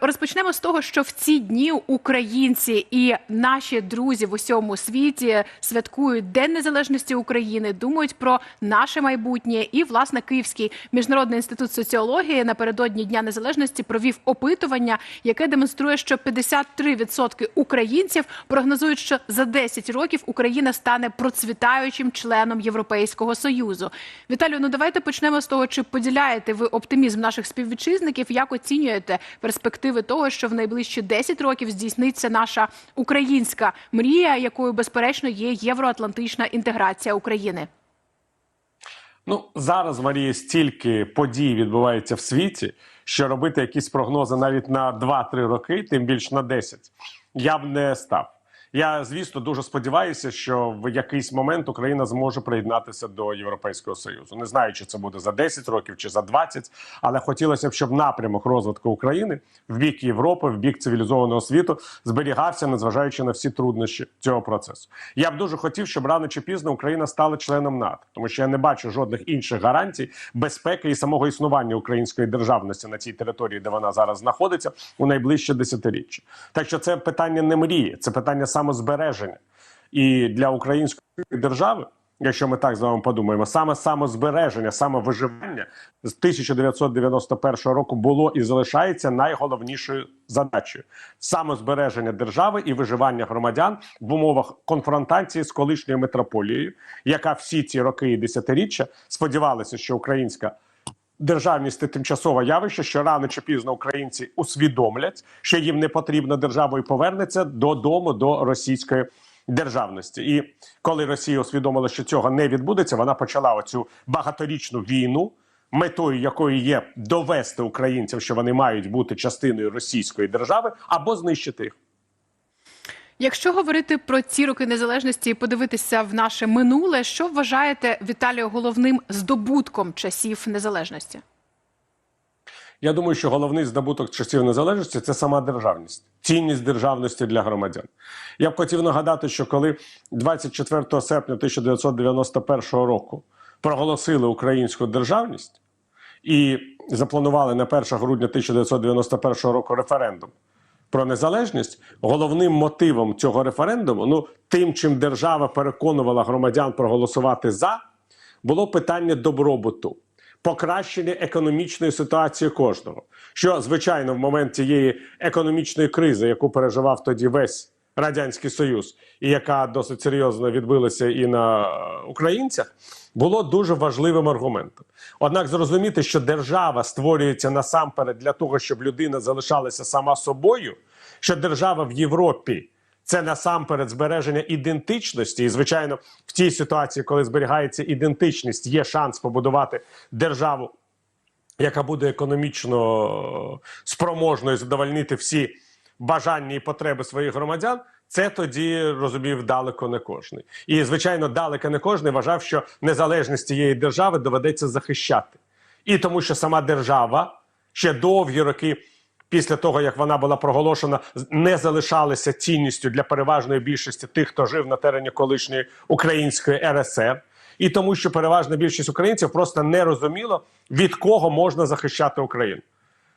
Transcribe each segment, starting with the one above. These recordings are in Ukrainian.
Розпочнемо з того, що в ці дні українці і наші друзі в усьому світі святкують День Незалежності України, думають про наше майбутнє. І власне Київський міжнародний інститут соціології напередодні Дня Незалежності провів опитування, яке демонструє, що 53% українців прогнозують, що за 10 років Україна стане процвітаючим членом Європейського союзу. Віталію, ну давайте почнемо з того, чи поділяєте ви оптимізм наших співвітчизників, як оцінюєте перспективи того, що в найближчі 10 років здійсниться наша українська мрія, якою безперечно є євроатлантична інтеграція України. Ну зараз Марія стільки подій відбувається в світі, що робити якісь прогнози навіть на 2-3 роки, тим більше на 10, я б не став. Я звісно дуже сподіваюся, що в якийсь момент Україна зможе приєднатися до Європейського союзу. Не знаю, чи це буде за 10 років чи за 20, але хотілося б, щоб напрямок розвитку України в бік Європи, в бік цивілізованого світу зберігався, незважаючи на всі труднощі цього процесу. Я б дуже хотів, щоб рано чи пізно Україна стала членом НАТО, тому що я не бачу жодних інших гарантій безпеки і самого існування української державності на цій території, де вона зараз знаходиться, у найближче десятиріччя. Так що це питання не мрії, це питання самозбереження. І для української держави, якщо ми так з вами подумаємо, саме самозбереження, самовиживання з 1991 року було і залишається найголовнішою задачею самозбереження держави і виживання громадян в умовах конфронтації з колишньою метрополією, яка всі ці роки і десятиріччя сподівалася, що українська. Державність це тимчасове явище, що рано чи пізно українці усвідомлять, що їм не потрібна держава і повернеться додому до російської державності. І коли Росія усвідомила, що цього не відбудеться, вона почала оцю багаторічну війну, метою якої є довести українцям, що вони мають бути частиною російської держави, або знищити їх. Якщо говорити про ці роки незалежності і подивитися в наше минуле, що вважаєте Віталію головним здобутком часів незалежності? Я думаю, що головний здобуток часів незалежності це сама державність, цінність державності для громадян. Я б хотів нагадати, що коли 24 серпня 1991 року проголосили українську державність і запланували на 1 грудня 1991 року референдум про незалежність, головним мотивом цього референдуму, ну тим, чим держава переконувала громадян проголосувати за, було питання добробуту покращення економічної ситуації кожного. Що, звичайно, в момент цієї економічної кризи, яку переживав тоді весь радянський союз, і яка досить серйозно відбилася і на українцях, було дуже важливим аргументом. Однак зрозуміти, що держава створюється насамперед для того, щоб людина залишалася сама собою, що держава в Європі. Це насамперед збереження ідентичності, і звичайно, в тій ситуації, коли зберігається ідентичність, є шанс побудувати державу, яка буде економічно спроможною задовольнити всі бажання і потреби своїх громадян. Це тоді розумів далеко не кожний. І звичайно, далеко не кожний вважав, що незалежність цієї держави доведеться захищати, і тому, що сама держава ще довгі роки після того, як вона була проголошена, не залишалися цінністю для переважної більшості тих, хто жив на терені колишньої української РСР, і тому, що переважна більшість українців просто не розуміло, від кого можна захищати Україну.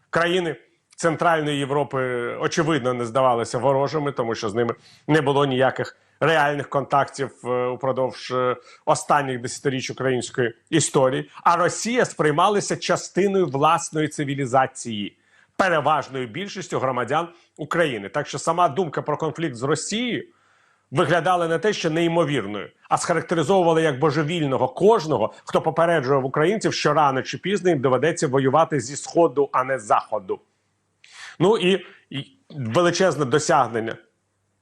Країни Центральної Європи очевидно не здавалися ворожими, тому що з ними не було ніяких реальних контактів е, упродовж е, останніх десятиріч української історії. А Росія сприймалася частиною власної цивілізації переважною більшістю громадян України. Так що сама думка про конфлікт з Росією виглядала не те, що неймовірною, а схарактеризовувала як божевільного кожного, хто попереджував українців, що рано чи пізно їм доведеться воювати зі сходу, а не з заходу. Ну і, величезне досягнення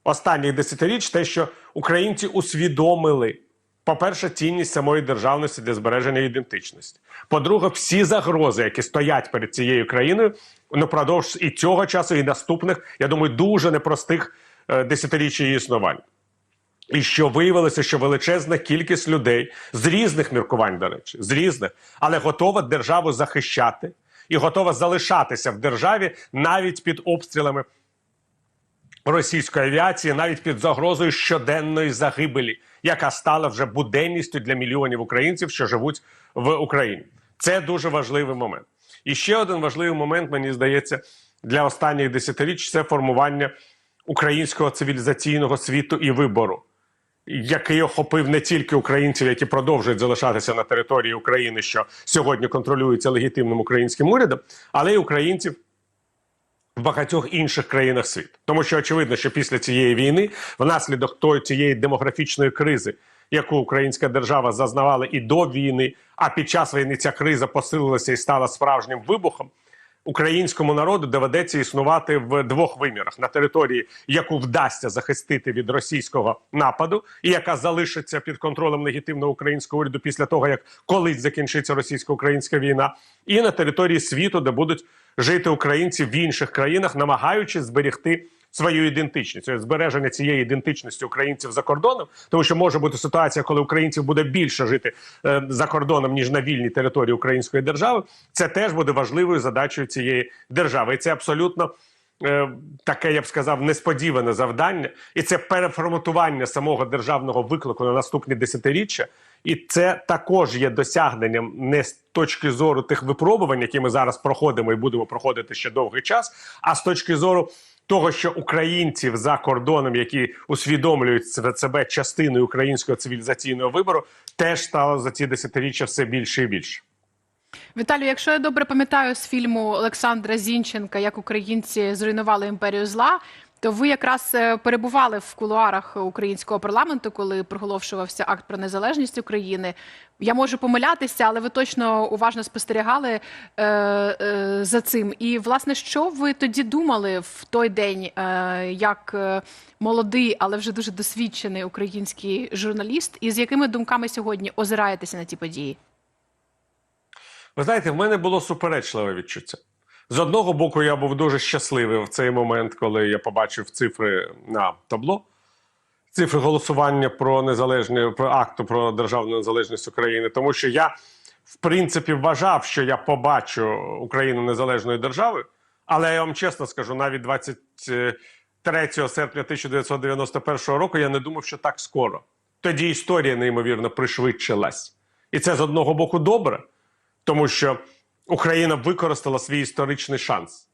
останніх десятиріч, те, що українці усвідомили. По-перше, цінність самої державності для збереження ідентичності. По-друге, всі загрози, які стоять перед цією країною, напродовж і цього часу, і наступних, я думаю, дуже непростих е, десятиріч її існування. І що виявилося, що величезна кількість людей з різних міркувань, до речі, з різних, але готова державу захищати і готова залишатися в державі навіть під обстрілами російської авіації, навіть під загрозою щоденної загибелі, яка стала вже буденністю для мільйонів українців, що живуть в Україні. Це дуже важливий момент. І ще один важливий момент, мені здається, для останніх десятиріч це формування українського цивілізаційного світу і вибору, який охопив не тільки українців, які продовжують залишатися на території України, що сьогодні контролюється легітимним українським урядом, але й українців в багатьох інших країнах світу. Тому що очевидно, що після цієї війни, внаслідок тої цієї демографічної кризи, яку українська держава зазнавала і до війни, а під час війни ця криза посилилася і стала справжнім вибухом. Українському народу доведеться існувати в двох вимірах. На території, яку вдасться захистити від російського нападу, і яка залишиться під контролем легітимного українського уряду після того, як колись закінчиться російсько-українська війна, і на території світу, де будуть жити українці в інших країнах, намагаючись зберегти свою ідентичність, збереження цієї ідентичності українців за кордоном, тому що може бути ситуація, коли українців буде більше жити е, за кордоном ніж на вільній території української держави. Це теж буде важливою задачею цієї держави, і це абсолютно. е, Таке я б сказав несподіване завдання, і це переформатування самого державного виклику на наступні десятиріччя. І це також є досягненням не з точки зору тих випробувань, які ми зараз проходимо і будемо проходити ще довгий час, а з точки зору того, що українців за кордоном, які усвідомлюють себе- частиною українського цивілізаційного вибору, теж стало за ці десятиріччя все більше і більше. Віталію, якщо я добре пам'ятаю з фільму Олександра Зінченка, як українці зруйнували імперію зла, то ви якраз е, перебували в кулуарах українського парламенту, коли проголошувався акт про незалежність України. Я можу помилятися, але ви точно уважно спостерігали е, е, за цим. І власне, що ви тоді думали в той день, е, як е, молодий, але вже дуже досвідчений український журналіст, і з якими думками сьогодні озираєтеся на ті події? Ви знаєте, в мене було суперечливе відчуття. З одного боку, я був дуже щасливий в цей момент, коли я побачив цифри на табло. Цифри голосування про незалежні про акту про державну незалежність України, тому що я, в принципі, вважав, що я побачу Україну незалежною державою, але я вам чесно скажу, навіть 23 серпня 1991 року я не думав, що так скоро. Тоді історія неймовірно пришвидшилась. І це з одного боку добре, тому що Україна використала свій історичний шанс.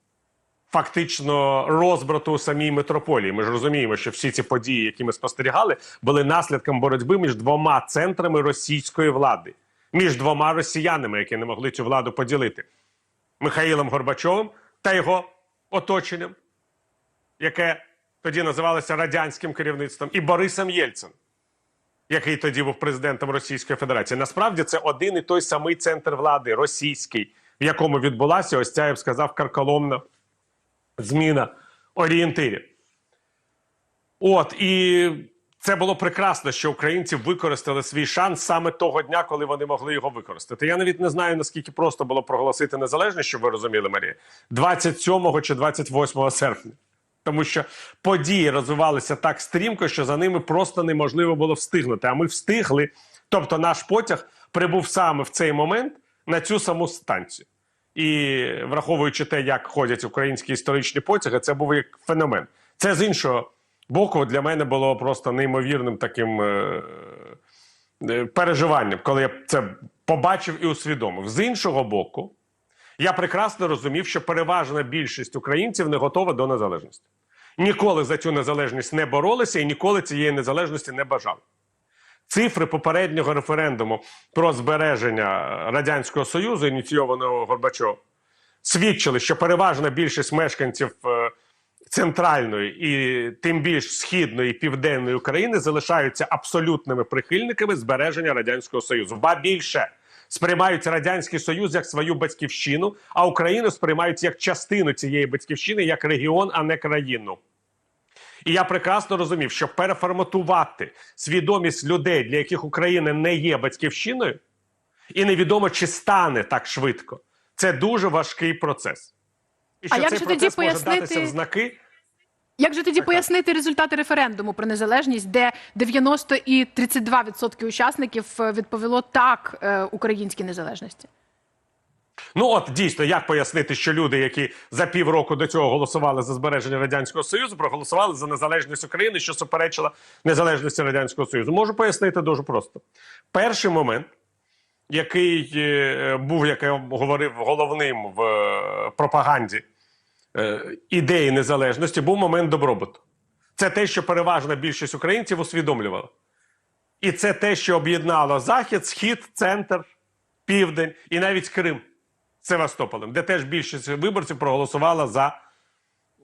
Фактично розбрату самій метрополії. Ми ж розуміємо, що всі ці події, які ми спостерігали, були наслідком боротьби між двома центрами російської влади, між двома росіянами, які не могли цю владу поділити: Михаїлом Горбачовим та його оточенням, яке тоді називалося радянським керівництвом, і Борисом Єльцем, який тоді був президентом Російської Федерації. Насправді це один і той самий центр влади російський, в якому відбулася ось ця, я б сказав, карколомна зміна орієнтирів. От і це було прекрасно, що українці використали свій шанс саме того дня, коли вони могли його використати. Я навіть не знаю наскільки просто було проголосити незалежність, щоб ви розуміли, Марія, 27 чи 28 серпня. Тому що події розвивалися так стрімко, що за ними просто неможливо було встигнути. А ми встигли. Тобто, наш потяг прибув саме в цей момент на цю саму станцію. І враховуючи те, як ходять українські історичні потяги, це був як феномен. Це з іншого боку для мене було просто неймовірним таким е- е- переживанням, коли я це побачив і усвідомив. З іншого боку, я прекрасно розумів, що переважна більшість українців не готова до незалежності. Ніколи за цю незалежність не боролися і ніколи цієї незалежності не бажали. Цифри попереднього референдуму про збереження Радянського Союзу, ініційованого Горбачовим, свідчили, що переважна більшість мешканців е, центральної і тим більш східної і південної України залишаються абсолютними прихильниками збереження Радянського Союзу. Ба більше сприймають Радянський Союз як свою батьківщину, а Україну сприймають як частину цієї батьківщини, як регіон, а не країну. І я прекрасно розумів, що переформатувати свідомість людей, для яких Україна не є батьківщиною, і невідомо, чи стане так швидко. Це дуже важкий процес. І А як цей же тоді може пояснити- датися в знаки. Як же тоді пояснити результати референдуму про незалежність, де 90 і 32% учасників е, відповіло так е, українській незалежності? Ну от дійсно, як пояснити, що люди, які за півроку до цього голосували за збереження радянського союзу, проголосували за незалежність України, що суперечила незалежності радянського союзу, можу пояснити дуже просто. Перший момент, який е, був, як я говорив, головним в е, пропаганді е, ідеї незалежності був момент добробуту. Це те, що переважна більшість українців усвідомлювала. І це те, що об'єднало Захід, Схід, Центр, Південь і навіть Крим Севастополем, де теж більшість виборців проголосувала за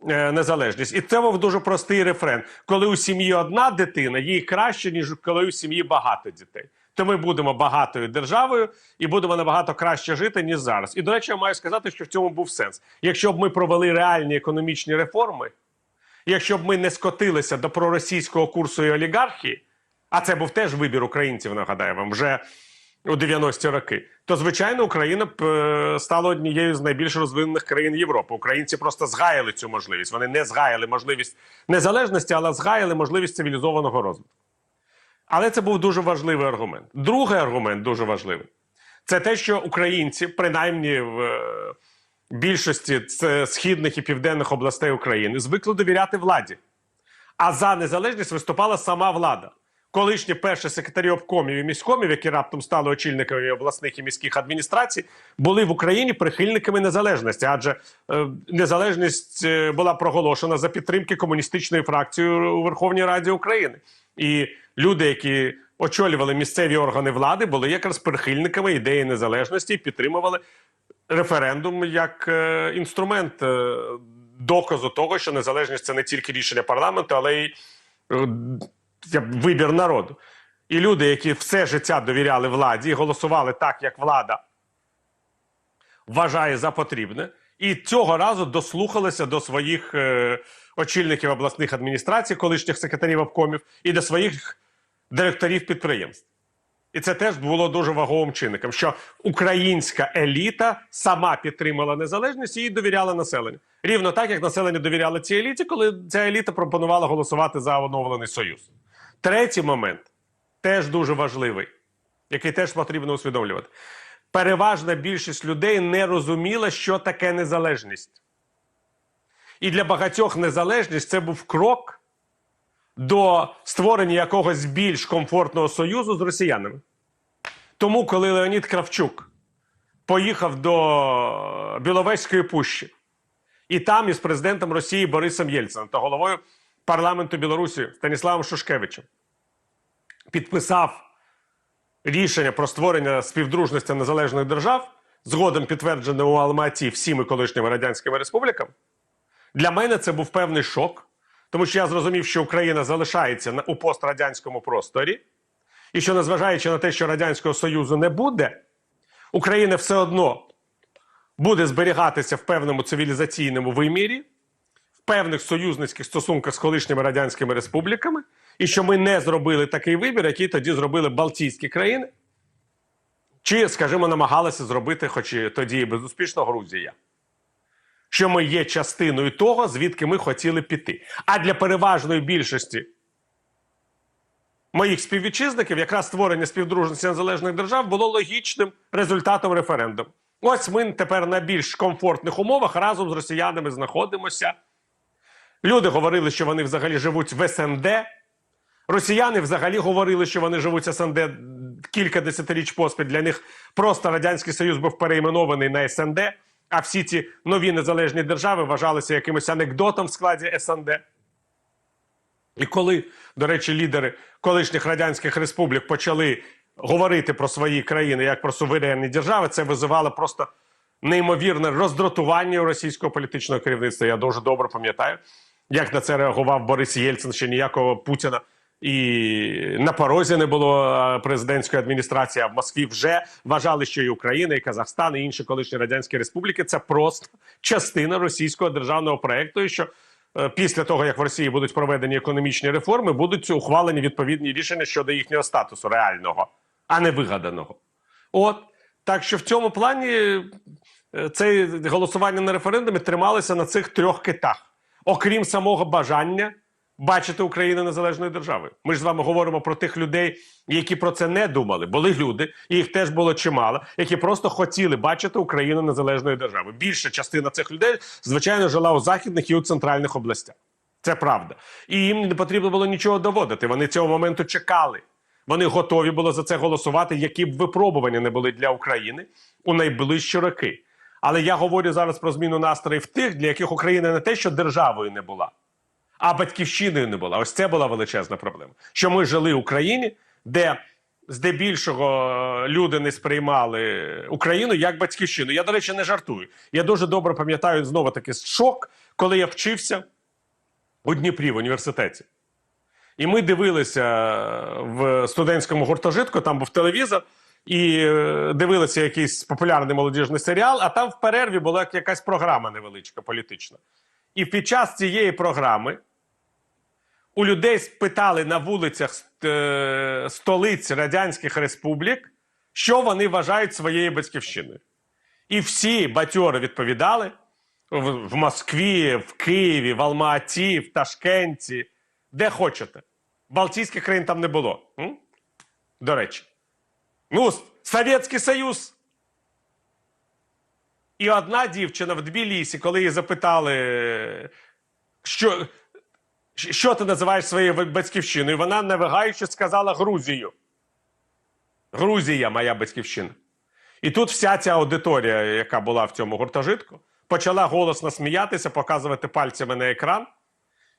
е, незалежність. І це був дуже простий рефрен. Коли у сім'ї одна дитина, їй краще, ніж коли у сім'ї багато дітей. То ми будемо багатою державою і будемо набагато краще жити, ніж зараз. І, до речі, я маю сказати, що в цьому був сенс. Якщо б ми провели реальні економічні реформи, якщо б ми не скотилися до проросійського курсу і олігархії, а це був теж вибір українців, нагадаю вам, вже у 90-ті роки, то звичайно Україна б е, стала однією з найбільш розвинених країн Європи. Українці просто згаяли цю можливість. Вони не згаяли можливість незалежності, але згаяли можливість цивілізованого розвитку. Але це був дуже важливий аргумент. Другий аргумент дуже важливий. Це те, що українці, принаймні в е, більшості східних і південних областей України, звикли довіряти владі. А за незалежність виступала сама влада. Колишні перші секретарі обкомів і міськомів, які раптом стали очільниками обласних і міських адміністрацій, були в Україні прихильниками незалежності, адже е, незалежність е, була проголошена за підтримки комуністичної фракції у Верховній Раді України. І люди, які очолювали місцеві органи влади, були якраз прихильниками ідеї незалежності і підтримували референдум як е, інструмент е, доказу того, що незалежність це не тільки рішення парламенту, але й е, вибір народу. І люди, які все життя довіряли владі і голосували так, як влада вважає за потрібне, і цього разу дослухалися до своїх е, очільників обласних адміністрацій, колишніх секретарів обкомів, і до своїх директорів підприємств. І це теж було дуже ваговим чинником, що українська еліта сама підтримала незалежність і їй довіряла населенню. Рівно так, як населення довіряло цій еліті, коли ця еліта пропонувала голосувати за оновлений союз. Третій момент теж дуже важливий, який теж потрібно усвідомлювати. Переважна більшість людей не розуміла, що таке незалежність. І для багатьох незалежність це був крок до створення якогось більш комфортного союзу з росіянами. Тому, коли Леонід Кравчук поїхав до Біловезької пущі, і там із президентом Росії Борисом Єльцином та головою парламенту Білорусі Станіславом Шушкевичем. Підписав рішення про створення співдружності незалежних держав, згодом підтверджене у Алматі всіми колишніми радянськими республіками, для мене це був певний шок, тому що я зрозумів, що Україна залишається у пострадянському просторі, і що, незважаючи на те, що Радянського Союзу не буде, Україна все одно буде зберігатися в певному цивілізаційному вимірі, певних союзницьких стосунках з колишніми радянськими республіками, і що ми не зробили такий вибір, який тоді зробили Балтійські країни, чи, скажімо, намагалися зробити, хоч і тоді і безуспішно Грузія. Що ми є частиною того, звідки ми хотіли піти. А для переважної більшості моїх співвітчизників якраз створення співдружності незалежних держав було логічним результатом референдуму. Ось ми тепер на більш комфортних умовах разом з росіянами знаходимося. Люди говорили, що вони взагалі живуть в СНД. Росіяни взагалі говорили, що вони живуть в СНД кілька десятиріч поспіль. Для них просто Радянський Союз був перейменований на СНД, а всі ці нові незалежні держави вважалися якимось анекдотом в складі СНД. І коли, до речі, лідери колишніх радянських республік почали говорити про свої країни як про суверенні держави, це визивало просто неймовірне роздратування у російського політичного керівництва. Я дуже добре пам'ятаю, як на це реагував Борис Єльцин, ще ніякого Путіна. І на порозі не було е, президентської адміністрації, а в Москві вже вважали, що і Україна, і Казахстан, і інші колишні радянські республіки це просто частина російського державного проекту. І що е, після того, як в Росії будуть проведені економічні реформи, будуть ухвалені відповідні рішення щодо їхнього статусу реального, а не вигаданого. От так що в цьому плані е, це голосування на референдумі трималося на цих трьох китах, окрім самого бажання бачити Україну незалежною державою. Ми ж з вами говоримо про тих людей, які про це не думали. Були люди, і їх теж було чимало, які просто хотіли бачити Україну незалежною державою. Більша частина цих людей, звичайно, жила у західних і у центральних областях. Це правда. І їм не потрібно було нічого доводити. Вони цього моменту чекали. Вони готові були за це голосувати, які б випробування не були для України у найближчі роки. Але я говорю зараз про зміну настроїв тих, для яких Україна не те, що державою не була, а батьківщиною не була. Ось це була величезна проблема. Що ми жили в Україні, де здебільшого люди не сприймали Україну як батьківщину. Я, до речі, не жартую. Я дуже добре пам'ятаю знову таки шок, коли я вчився у Дніпрі в університеті. І ми дивилися в студентському гуртожитку, там був телевізор, і е, дивилися якийсь популярний молодіжний серіал, а там в перерві була якась програма невеличка політична. І під час цієї програми у людей спитали на вулицях е, столиць Радянських Республік, що вони вважають своєю батьківщиною. І всі батьори відповідали в, Москві, в Києві, в Алма-Аті, в Ташкенті, де хочете. Балтійських країн там не було. М? До речі. Ну, Совєтський Союз. І одна дівчина в Тбілісі, коли її запитали, що, що ти називаєш своєю батьківщиною, вона навигаючи сказала Грузію. Грузія моя батьківщина. І тут вся ця аудиторія, яка була в цьому гуртожитку, почала голосно сміятися, показувати пальцями на екран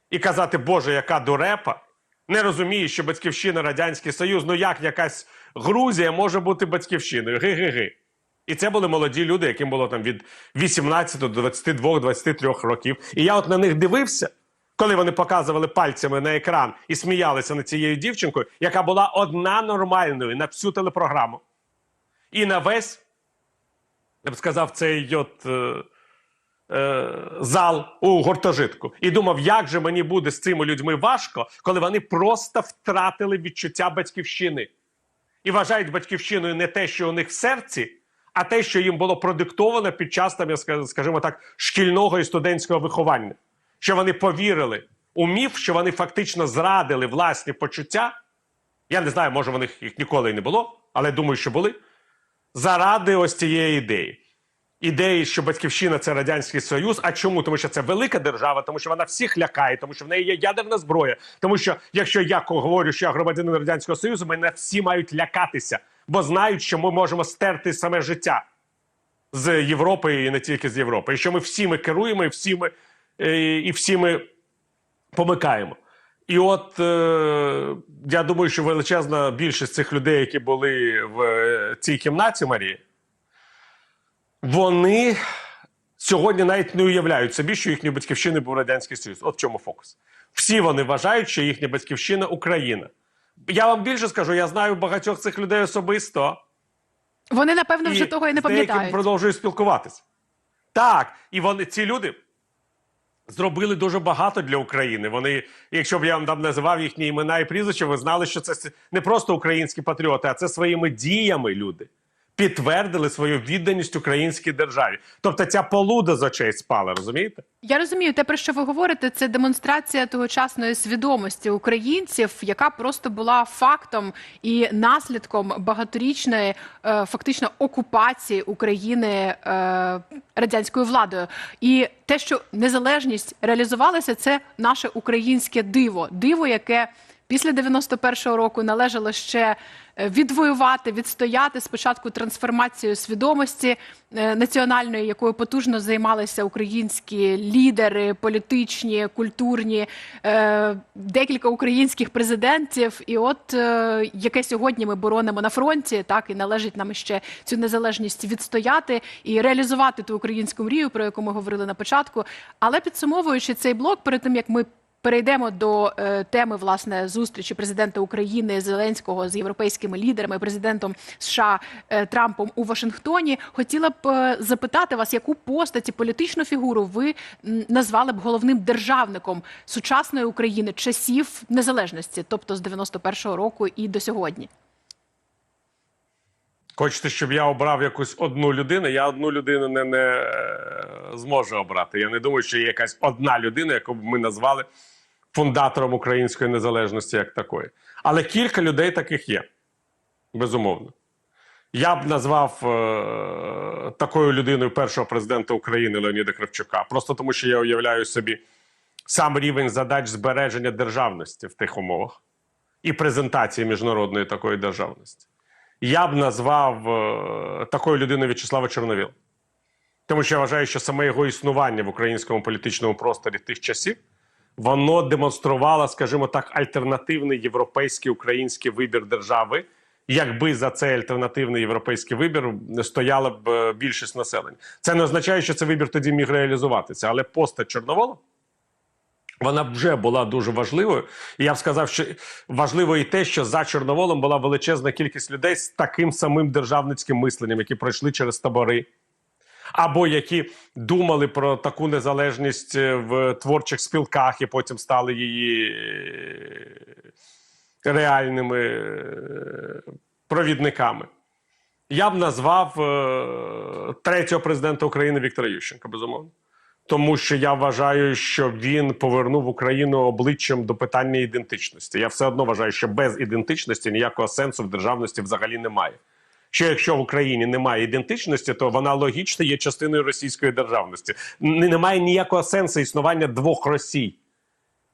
і казати, Боже, яка дурепа. Не розуміє, що батьківщина Радянський Союз, ну як якась Грузія може бути батьківщиною? Ги-ги-ги. І це були молоді люди, яким було там від 18 до 22, 23 років. І я от на них дивився, коли вони показували пальцями на екран і сміялися над цією дівчинкою, яка була одна нормальною на всю телепрограму. І на весь, я б сказав, цей от, е, зал у гуртожитку. І думав, як же мені буде з цими людьми важко, коли вони просто втратили відчуття батьківщини. І вважають батьківщиною не те, що у них в серці, а те, що їм було продиктовано під час, там, скажімо так, шкільного і студентського виховання. Що вони повірили у міф, що вони фактично зрадили власні почуття. Я не знаю, може, в них їх ніколи і не було, але думаю, що були. Заради ось цієї ідеї. Ідеї, що батьківщина це Радянський Союз. А чому? Тому що це велика держава, тому що вона всіх лякає, тому що в неї є ядерна зброя. Тому що, якщо я говорю, що я громадянин Радянського Союзу, мене всі мають лякатися, бо знають, що ми можемо стерти саме життя з Європи і не тільки з Європи. І що ми всі ми керуємо, і всі ми, е, і всі ми помикаємо. І от е, я думаю, що величезна більшість цих людей, які були в е, цій кімнаті Марії, вони сьогодні навіть не уявляють собі, що їхньою батьківщиною був Радянський Союз. От в чому фокус. Всі вони вважають, що їхня батьківщина Україна. Я вам більше скажу, я знаю багатьох цих людей особисто. Вони, напевно, вже того і не з деякими пам'ятають. продовжую спілкуватися. Так, і вони ці люди зробили дуже багато для України. Вони, якщо б я вам там називав їхні імена і прізвища, ви знали, що це не просто українські патріоти, а це своїми діями люди підтвердили свою відданість українській державі. Тобто ця полуда з очей спала, розумієте? Я розумію, те, про що ви говорите, це демонстрація тогочасної свідомості українців, яка просто була фактом і наслідком багаторічної е, фактично окупації України е, радянською владою. І те, що незалежність реалізувалася, це наше українське диво, диво, яке після 91-го року належало ще е, відвоювати, відстояти спочатку трансформацію свідомості е, національної, якою потужно займалися українські лідери, політичні, культурні, е, декілька українських президентів. І от яке сьогодні ми боронимо на фронті, так і належить нам ще цю незалежність відстояти і реалізувати ту українську мрію, про яку ми говорили на початку. Але підсумовуючи цей блок, перед тим як ми Перейдемо до е, теми власне зустрічі президента України Зеленського з європейськими лідерами, президентом США е, Трампом у Вашингтоні. Хотіла б е, запитати вас, яку постать і політичну фігуру ви м, назвали б головним державником сучасної України часів незалежності, тобто з 91-го року і до сьогодні. Хочете, щоб я обрав якусь одну людину? Я одну людину не, не е, зможу обрати. Я не думаю, що є якась одна людина, яку б ми назвали фундатором української незалежності як такої. Але кілька людей таких є. Безумовно. Я б назвав е, такою людиною першого президента України Леоніда Кравчука, просто тому що я уявляю собі сам рівень задач збереження державності в тих умовах і презентації міжнародної такої державності. Я б назвав е, такою людиною В'ячеслава Чорновіла. Тому що я вважаю, що саме його існування в українському політичному просторі тих часів воно демонструвало, скажімо так, альтернативний європейський український вибір держави. Якби за цей альтернативний європейський вибір стояла б е, більшість населення, це не означає, що цей вибір тоді міг реалізуватися. Але постать Чорновола вона вже була дуже важливою. І я б сказав, що важливо і те, що за Чорноволом була величезна кількість людей з таким самим державницьким мисленням, які пройшли через табори, або які думали про таку незалежність е, в творчих спілках і потім стали її е, реальними е, провідниками. Я б назвав третього президента України Віктора Ющенка, безумовно. Тому що я вважаю, що він повернув Україну обличчям до питання ідентичності. Я все одно вважаю, що без ідентичності ніякого сенсу в державності взагалі немає. Що якщо в Україні немає ідентичності, то вона логічно є частиною російської державності. Немає ніякого сенсу існування двох Росій.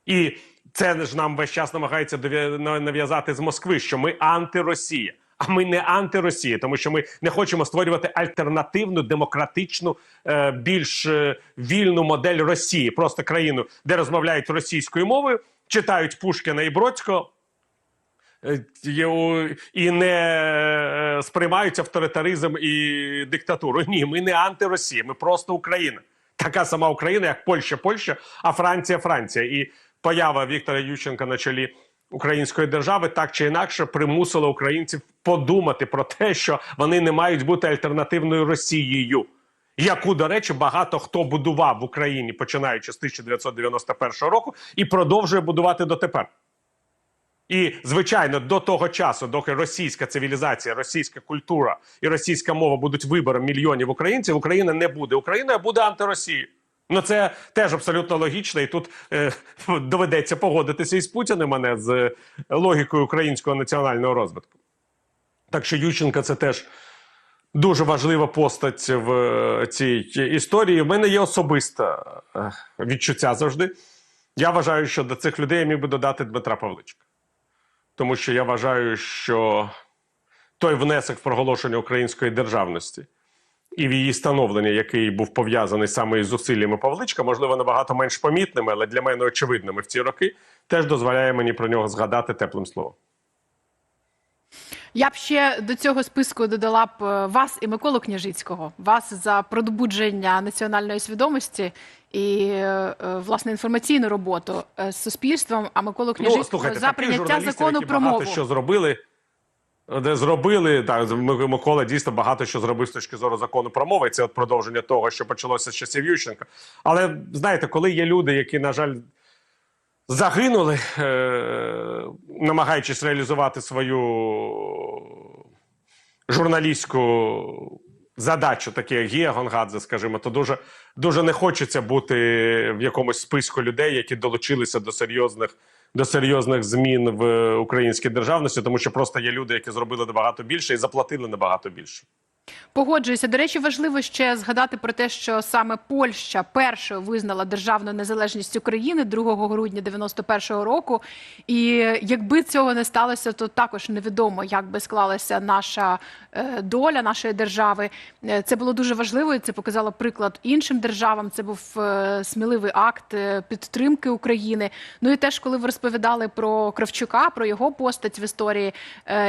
І це ж нам весь час намагається нав'язати з Москви, що ми антиросія. А ми не антиросія, тому що ми не хочемо створювати альтернативну, демократичну, е, більш е, вільну модель Росії, просто країну, де розмовляють російською мовою, читають Пушкіна і Бродського. Е, І не е, сприймають авторитаризм і диктатуру. Ні, ми не антиросія, ми просто Україна. Така сама Україна, як Польща, Польща, а Франція, Франція. І поява Віктора Ющенка на чолі української держави так чи інакше примусила українців подумати про те, що вони не мають бути альтернативною Росією. Яку, до речі, багато хто будував в Україні починаючи з 1991 року і продовжує будувати дотепер. І звичайно, до того часу, доки російська цивілізація, російська культура і російська мова будуть вибором мільйонів українців, Україна не буде Україною, а буде антиросією. Ну це теж абсолютно логічно, і тут е, доведеться погодитися із Путіним, а не з е, логікою українського національного розвитку. Так що Ющенка це теж дуже важлива постать в е, цій історії. У мене є особисте е, відчуття завжди. Я вважаю, що до цих людей я міг би додати Дмитра Павличка. Тому що я вважаю, що той внесок в проголошення української державності і в її становлення, який був пов'язаний саме із зусиллями Павличка, можливо, набагато менш помітними, але для мене очевидними в ці роки, теж дозволяє мені про нього згадати теплим словом. Я б ще до цього списку додала б е, вас і Миколу Княжицького. Вас за пробудження національної свідомості і е, власне інформаційну роботу е, з суспільством. А Миколу Ну, Княжицького слухайте, за прийняття закону про мову. що зробили. Де зробили так, Микола дійсно багато що зробив з точки зору закону про мову. І це от продовження того, що почалося з часів Ющенка. Але знаєте, коли є люди, які, на жаль, загинули, е- намагаючись реалізувати свою журналістську задачу, таке як Гія Гонгадзе, скажімо, то дуже, дуже не хочеться бути в якомусь списку людей, які долучилися до серйозних. До серйозних змін в українській державності, тому що просто є люди, які зробили набагато більше і заплатили набагато більше. Погоджуюся. До речі, важливо ще згадати про те, що саме Польща першою визнала державну незалежність України 2 грудня 91-го року. І якби цього не сталося, то також невідомо, як би склалася наша е, доля нашої держави. Е, Це було дуже важливо. і Це показало приклад іншим державам. Це був е, сміливий акт підтримки України. Ну і теж, коли ви розповідали про Кравчука, про його постать в історії,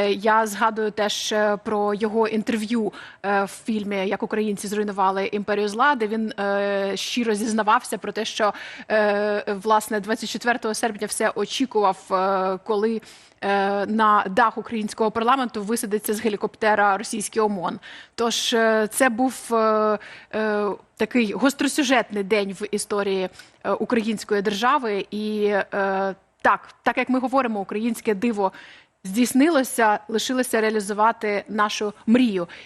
я згадую теж про його інтерв'ю в фільмі Як українці зруйнували імперію зла, де він е, щиро зізнавався про те, що е, власне 24 серпня все очікував, е, коли. е, На дах українського парламенту висадиться з гелікоптера російський ОМОН. Тож е, це був е, е, такий гостросюжетний день в історії е, української держави. І е, так, так як ми говоримо, українське диво здійснилося, лишилося реалізувати нашу мрію.